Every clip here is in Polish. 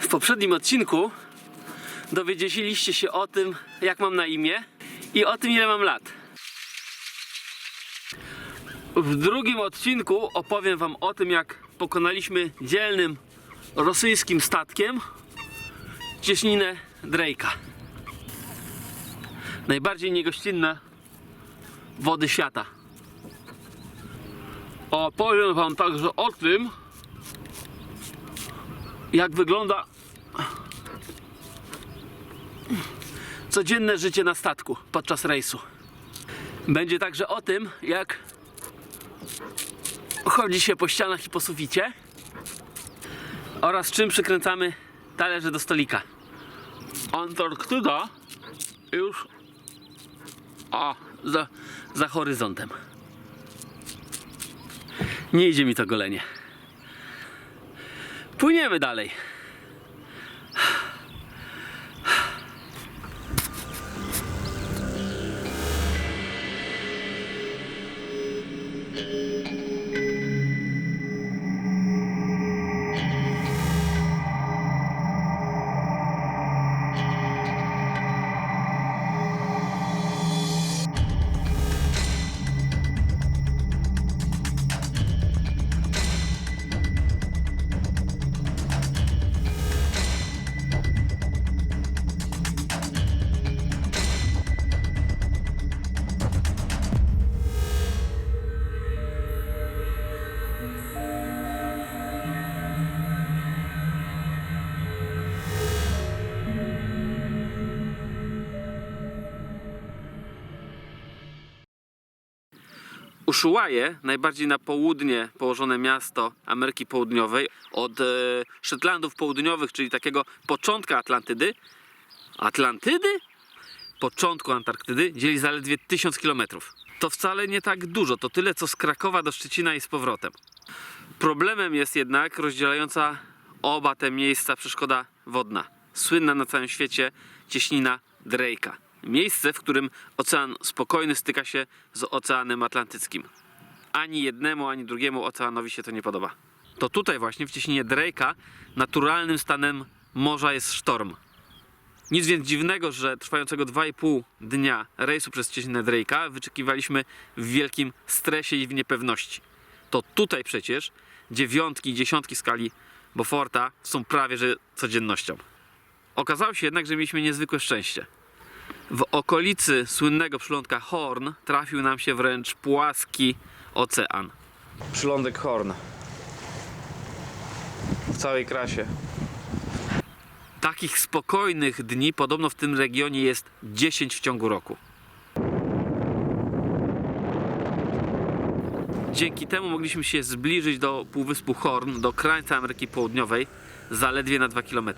W poprzednim odcinku dowiedzieliście się o tym, jak mam na imię i o tym, ile mam lat. W drugim odcinku opowiem Wam o tym, jak pokonaliśmy dzielnym rosyjskim statkiem cieśninę Drake'a. Najbardziej niegościnne wody świata. Opowiem Wam także o tym, jak wygląda codzienne życie na statku podczas rejsu. Będzie także o tym, jak chodzi się po ścianach i po suficie oraz czym przykręcamy talerze do stolika. Antarktyda już a, za, za horyzontem. Nie idzie mi to golenie. Płyniemy dalej. Ushuaie, najbardziej na południe położone miasto Ameryki Południowej, od e, Szetlandów Południowych, czyli takiego początka Atlantydy. Atlantydy? Początku Antarktydy dzieli zaledwie 1000 km. To wcale nie tak dużo, to tyle co z Krakowa do Szczecina i z powrotem. Problemem jest jednak rozdzielająca oba te miejsca przeszkoda wodna. Słynna na całym świecie cieśnina Drake'a. Miejsce, w którym Ocean Spokojny styka się z Oceanem Atlantyckim. Ani jednemu, ani drugiemu oceanowi się to nie podoba. To tutaj właśnie w cieśninie Drake'a naturalnym stanem morza jest sztorm. Nic więc dziwnego, że trwającego 2,5 dnia rejsu przez cieśninę Drake'a wyczekiwaliśmy w wielkim stresie i w niepewności. To tutaj przecież dziewiątki i dziesiątki skali Beauforta są prawie że codziennością. Okazało się jednak, że mieliśmy niezwykłe szczęście. W okolicy słynnego przylądka Horn trafił nam się wręcz płaski ocean. Przylądek Horn. W całej krasie. Takich spokojnych dni podobno w tym regionie jest 10 w ciągu roku. Dzięki temu mogliśmy się zbliżyć do półwyspu Horn, do krańca Ameryki Południowej, zaledwie na 2 km.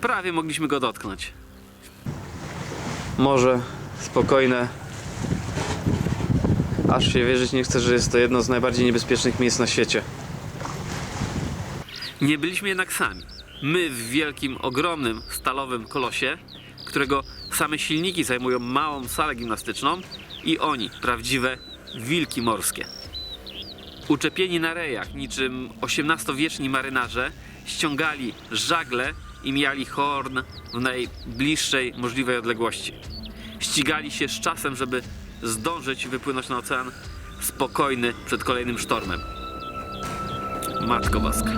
Prawie mogliśmy go dotknąć. Morze spokojne. Aż się wierzyć nie chcę, że jest to jedno z najbardziej niebezpiecznych miejsc na świecie. Nie byliśmy jednak sami. My w wielkim, ogromnym, stalowym kolosie, którego same silniki zajmują małą salę gimnastyczną i oni, prawdziwe wilki morskie. Uczepieni na rejach, niczym XVIII-wieczni marynarze, ściągali żagle i mijali horn w najbliższej możliwej odległości. Ścigali się z czasem, żeby zdążyć wypłynąć na ocean spokojny przed kolejnym sztormem. Matko Boska.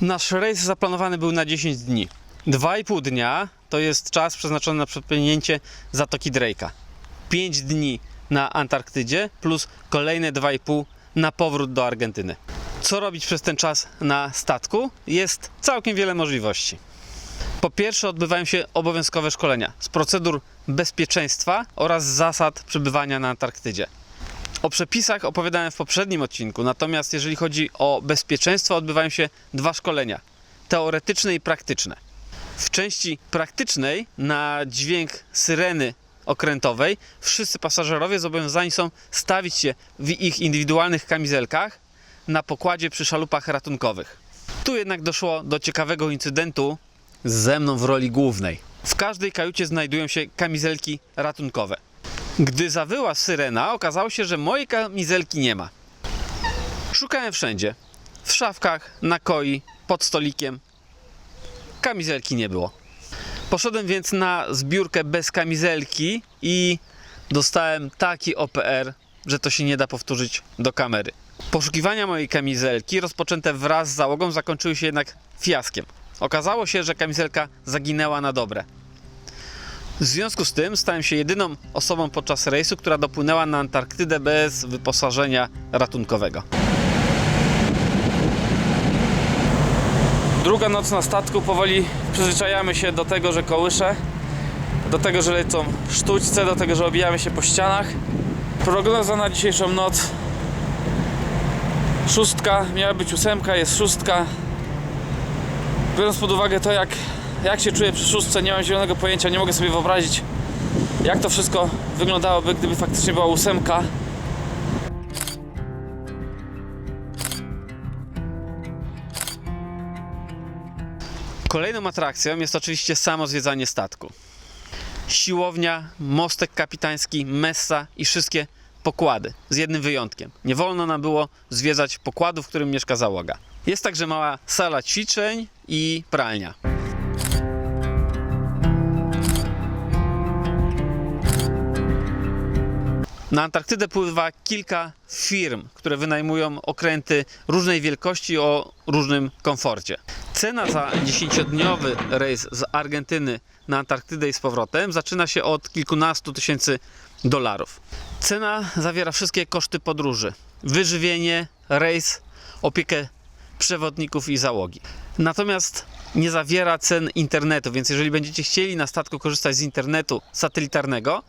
Nasz rejs zaplanowany był na 10 dni. 2,5 dnia to jest czas przeznaczony na przepłynięcie Zatoki Drake'a. 5 dni na Antarktydzie plus kolejne 2,5 na powrót do Argentyny. Co robić przez ten czas na statku? Jest całkiem wiele możliwości. Po pierwsze, odbywają się obowiązkowe szkolenia z procedur bezpieczeństwa oraz zasad przebywania na Antarktydzie. O przepisach opowiadałem w poprzednim odcinku, natomiast jeżeli chodzi o bezpieczeństwo, odbywają się dwa szkolenia: teoretyczne i praktyczne. W części praktycznej na dźwięk syreny okrętowej wszyscy pasażerowie zobowiązani są stawić się w ich indywidualnych kamizelkach na pokładzie przy szalupach ratunkowych. Tu jednak doszło do ciekawego incydentu, ze mną w roli głównej. W każdej kajucie znajdują się kamizelki ratunkowe. Gdy zawyła syrena, okazało się, że mojej kamizelki nie ma. Szukałem wszędzie. W szafkach, na koi, pod stolikiem. Kamizelki nie było. Poszedłem więc na zbiórkę bez kamizelki i dostałem taki OPR, że to się nie da powtórzyć do kamery. Poszukiwania mojej kamizelki, rozpoczęte wraz z załogą, zakończyły się jednak fiaskiem. Okazało się, że kamizelka zaginęła na dobre. W związku z tym stałem się jedyną osobą podczas rejsu, która dopłynęła na Antarktydę bez wyposażenia ratunkowego. Druga noc na statku, powoli przyzwyczajamy się do tego, że kołysze, do tego, że lecą sztućce, do tego, że obijamy się po ścianach. Prognoza na dzisiejszą noc szóstka, miała być ósemka, jest szóstka. Biorąc pod uwagę to, jak, jak się czuję przy szóstce, nie mam zielonego pojęcia, nie mogę sobie wyobrazić, jak to wszystko wyglądałoby, gdyby faktycznie była ósemka. Kolejną atrakcją jest oczywiście samo zwiedzanie statku. Siłownia, mostek kapitański, messa i wszystkie pokłady, z jednym wyjątkiem. Nie wolno nam było zwiedzać pokładu, w którym mieszka załoga. Jest także mała sala ćwiczeń i pralnia. Na Antarktydę pływa kilka firm, które wynajmują okręty różnej wielkości o różnym komforcie. Cena za 10-dniowy rejs z Argentyny na Antarktydę i z powrotem zaczyna się od kilkunastu tysięcy dolarów. Cena zawiera wszystkie koszty podróży: wyżywienie, rejs, opiekę przewodników i załogi. Natomiast nie zawiera cen internetu, więc jeżeli będziecie chcieli na statku korzystać z internetu satelitarnego,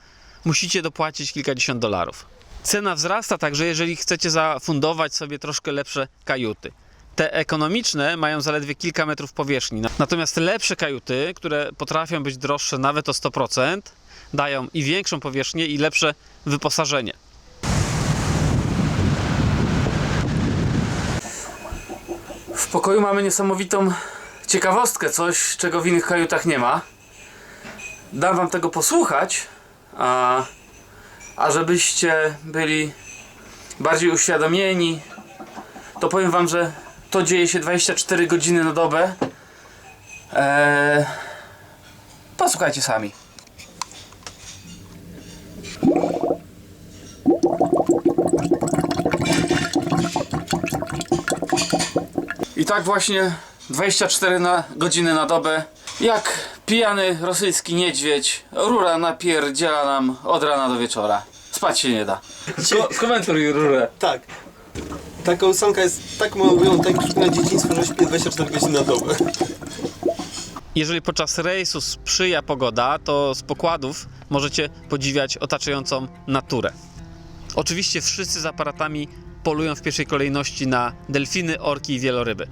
musicie dopłacić kilkadziesiąt dolarów. Cena wzrasta także, jeżeli chcecie zafundować sobie troszkę lepsze kajuty. Te ekonomiczne mają zaledwie kilka metrów powierzchni. Natomiast lepsze kajuty, które potrafią być droższe nawet o 100%, dają i większą powierzchnię, i lepsze wyposażenie. W pokoju mamy niesamowitą ciekawostkę, coś czego w innych kajutach nie ma. Dam wam tego posłuchać, a, a żebyście byli bardziej uświadomieni, to powiem wam, że to dzieje się 24 godziny na dobę. Eee, posłuchajcie sami. I tak właśnie 24 na, godziny na dobę. Jak pijany rosyjski niedźwiedź, rura napierdziela nam od rana do wieczora. Spać się nie da. Sko- skomentuj rurę. Tak. Taka ósemka jest tak mało tak przypomina dzieciństwo, że śpię 24 godziny na dobę. Jeżeli podczas rejsu sprzyja pogoda, to z pokładów możecie podziwiać otaczającą naturę. Oczywiście wszyscy z aparatami polują w pierwszej kolejności na delfiny, orki i wieloryby.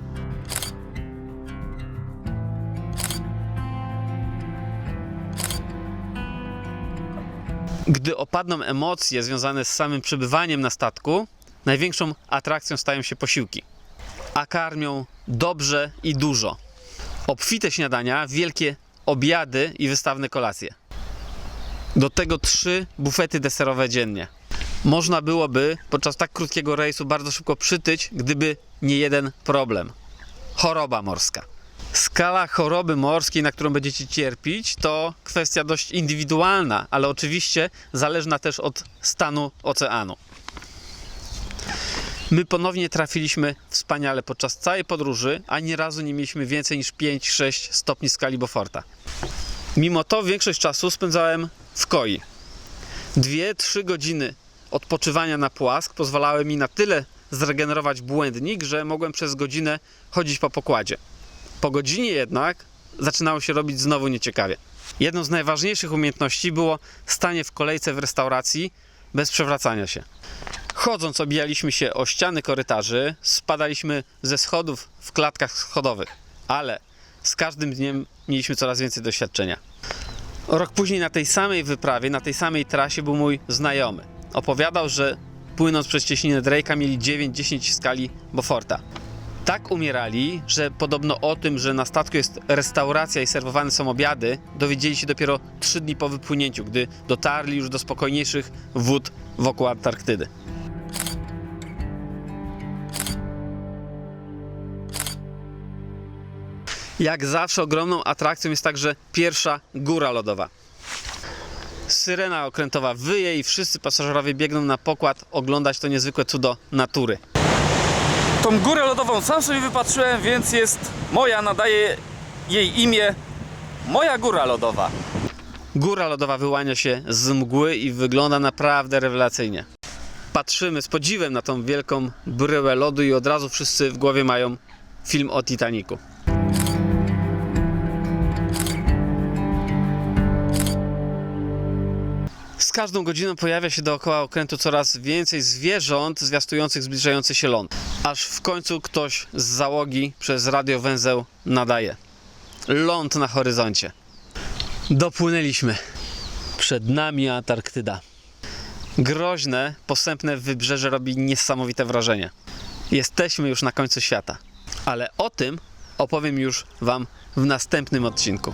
Gdy opadną emocje związane z samym przebywaniem na statku, największą atrakcją stają się posiłki. A karmią dobrze i dużo obfite śniadania, wielkie obiady i wystawne kolacje. Do tego trzy bufety deserowe dziennie. Można byłoby podczas tak krótkiego rejsu bardzo szybko przytyć, gdyby nie jeden problem. Choroba morska. Skala choroby morskiej, na którą będziecie cierpieć, to kwestia dość indywidualna, ale oczywiście zależna też od stanu oceanu. My ponownie trafiliśmy wspaniale podczas całej podróży, ani razu nie mieliśmy więcej niż 5-6 stopni skali Beauforta. Mimo to większość czasu spędzałem w koi. 2-3 godziny odpoczywania na płask pozwalały mi na tyle zregenerować błędnik, że mogłem przez godzinę chodzić po pokładzie. Po godzinie jednak zaczynało się robić znowu nieciekawie. Jedną z najważniejszych umiejętności było stanie w kolejce w restauracji bez przewracania się. Chodząc obijaliśmy się o ściany korytarzy, spadaliśmy ze schodów w klatkach schodowych, ale z każdym dniem mieliśmy coraz więcej doświadczenia. Rok później na tej samej wyprawie, na tej samej trasie był mój znajomy. Opowiadał, że płynąc przez cieśninę Drake'a mieli 9-10 skali Beauforta. Tak umierali, że podobno o tym, że na statku jest restauracja i serwowane są obiady, dowiedzieli się dopiero 3 dni po wypłynięciu, gdy dotarli już do spokojniejszych wód wokół Antarktydy. Jak zawsze ogromną atrakcją jest także pierwsza góra lodowa. Syrena okrętowa wyje i wszyscy pasażerowie biegną na pokład oglądać to niezwykłe cudo natury. Tą górę lodową sam sobie wypatrzyłem, więc jest moja, nadaję jej imię Moja Góra Lodowa. Góra lodowa wyłania się z mgły i wygląda naprawdę rewelacyjnie. Patrzymy z podziwem na tą wielką bryłę lodu i od razu wszyscy w głowie mają film o Titaniku. Każdą godziną pojawia się dookoła okrętu coraz więcej zwierząt zwiastujących zbliżający się ląd. Aż w końcu ktoś z załogi przez radiowęzeł nadaje. Ląd na horyzoncie. Dopłynęliśmy. Przed nami Antarktyda. Groźne, posępne wybrzeże robi niesamowite wrażenie. Jesteśmy już na końcu świata. Ale o tym opowiem już Wam w następnym odcinku.